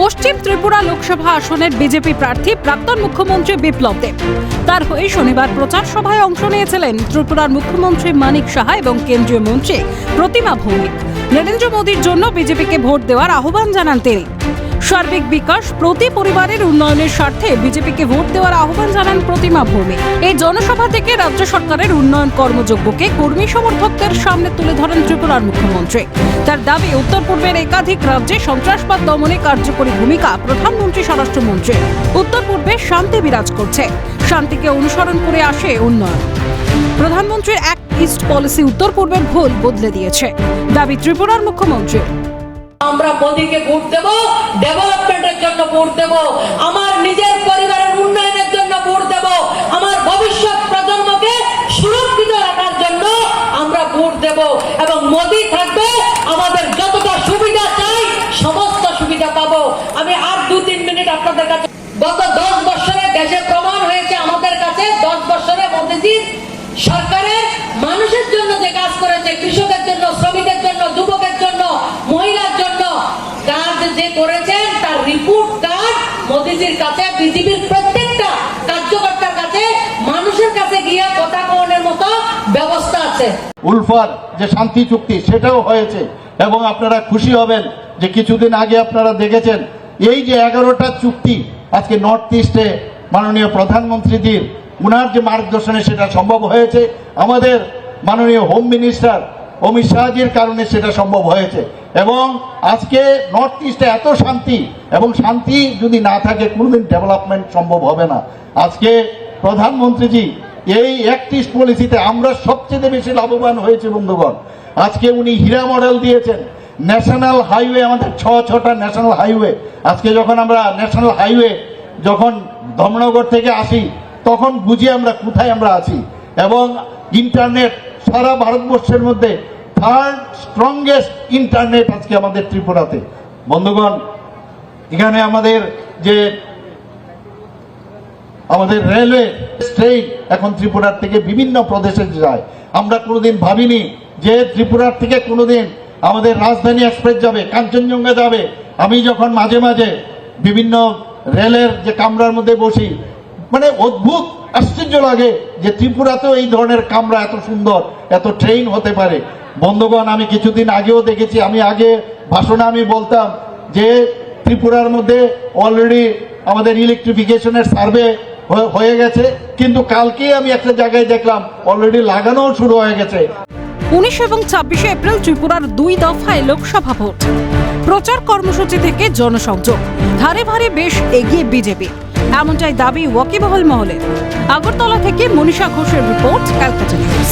পশ্চিম ত্রিপুরা লোকসভা আসনের বিজেপি প্রার্থী প্রাক্তন মুখ্যমন্ত্রী বিপ্লব দেব। তার হয়ে শনিবার প্রচার সভায় অংশ নিয়েছিলেন ত্রিপুরার মুখ্যমন্ত্রী মানিক সাহা এবং কেন্দ্রীয় মন্ত্রী প্রতিমা ভৌমিক। নরেন্দ্র মোদীর জন্য বিজেপিকে ভোট দেওয়ার আহ্বান জানান তিনি। সার্বিক বিকাশ প্রতি পরিবারের উন্নয়নের স্বার্থে বিজেপিকে ভোট দেওয়ার আহ্বান জানান প্রতিমা ভৌমিক। এই জনসভা থেকে রাজ্য সরকারের উন্নয়ন কর্মযজ্ঞকে কর্মী সমর্থকদের সামনে তুলে ধরেন ত্রিপুরার মুখ্যমন্ত্রী। তার দাবি, উত্তর পূর্বের একাধিক রাজ্যে সন্ত্রাসবাদ দমনে কার্যকরী ভূমিকা প্রধানমন্ত্রী স্বরাষ্ট্রমন্ত্রী উত্তর পূর্বে শান্তি বিরাজ করছে। শান্তিকে অনুসরণ করে আসে উন্নয়ন। প্রধানমন্ত্রীর এক ইস্ট পলিসি উত্তর পূর্বের ভুল বদলে দিয়েছে। দাবি ত্রিপুরার মুখ্যমন্ত্রী আমরা মোদীকে ভোট দেব ডেভেলপমেন্টের জন্য ভোট দেব, আমার নিজের পরিবারের উন্নয়নের জন্য ভোট দেব, আমার ভবিষ্যৎ প্রজন্মকে সুরক্ষিত রাখার জন্য আমরা ভোট দেব এবং মোদী থাকবে, আমাদের যতটা সুবিধা চাই, সমস্ত সুবিধা পাবো। আমি আর দু তিন মিনিট আপনাদের কাছে গত দশ বছরে প্রমাণ হয়েছে আমাদের কাছে, দশ বছরে মোদীজির সরকারের মানুষের জন্য যে কাজ করেছে, কৃষকের জন্য শ্রমিকের জন্য যুবকের জন্য মহিলার জন্য কাজ যে করেছেন তার রিপোর্ট কার্ড মোদীজির কাছে বিজেপির প্রত্যেকটা কার্যকর্তার কাছে, মানুষের কাছে গিয়ে কথা কওয়ানোর মতো ব্যবস্থা আছে। উলফার যে শান্তি চুক্তি, সেটাও হয়েছে। এবং আপনারা খুশি হবেন যে কিছুদিন আগে আপনারা দেখেছেন, এই যে এগারোটা চুক্তি আজকে নর্থ ইস্টে মাননীয় প্রধানমন্ত্রীজির, উনার যে মার্গদর্শনে সেটা সম্ভব হয়েছে। আমাদের মাননীয় হোম মিনিস্টার অমিত শাহজির কারণে সেটা সম্ভব হয়েছে। এবং আজকে নর্থ ইস্টে এত শান্তি, এবং শান্তি যদি না থাকে, কোনোদিন ডেভেলপমেন্ট সম্ভব হবে না। আজকে প্রধানমন্ত্রীজি, এই একত্রিশ পলিসিতে আমরা সবচেয়ে বেশি লাভবান হয়েছে, বন্ধুগণ। আজকে উনি হীরা মডেল দিয়েছেন। ন্যাশনাল হাইওয়ে আমাদের ছ, ছটা ন্যাশনাল হাইওয়ে আজকে যখন আমরা ন্যাশনাল হাইওয়ে যখন ধর্মনগর থেকে আসি, তখন বুঝি আমরা কোথায় আমরা আছি। এবং ইন্টারনেট সারা ভারতবর্ষের মধ্যে থার্ড স্ট্রংগেস্ট ইন্টারনেট আজকে আমাদের ত্রিপুরাতে। বন্ধুগণ, এখানে আমাদের যে আমাদের রেলওয়ে ট্রেন এখন ত্রিপুরার থেকে বিভিন্ন প্রদেশে যায়। আমরা কোনোদিন ভাবিনি যে ত্রিপুরার থেকে কোনোদিন আমাদের রাজধানী এক্সপ্রেস যাবে, কাঞ্চনজঙ্ঘা যাবে। আমি যখন মাঝে মাঝে বিভিন্ন রেলের যে কামরার মধ্যে বসি মানে অদ্ভুত আশ্চর্য লাগে যে ত্রিপুরাতেও এই ধরনের কামরা এত সুন্দর, এত ট্রেন হতে পারে। বন্ধুগণ, আমি কিছুদিন আগেও দেখেছি, আমি আগে ভাষণে আমি বলতাম যে ত্রিপুরার মধ্যে অলরেডি আমাদের ইলেকট্রিফিকেশনের সার্ভে হয়ে গেছে, কিন্তু কালকেই আমি একটা জায়গায় দেখলাম অলরেডি লাগানো শুরু হয়ে গেছে। উনিশ এবং ছাব্বিশে এপ্রিল ত্রিপুরার দুই দফায় লোকসভা ভোট। প্রচার কর্মসূচি থেকে জনসংযোগ। ধারে ভারে বেশ এগিয়ে বিজেপি। এমনটাই দাবি ওয়াকিবহল মহলে। আগরতলা থেকে মনীষা ঘোষের রিপোর্ট, ক্যালকাটা নিউজ।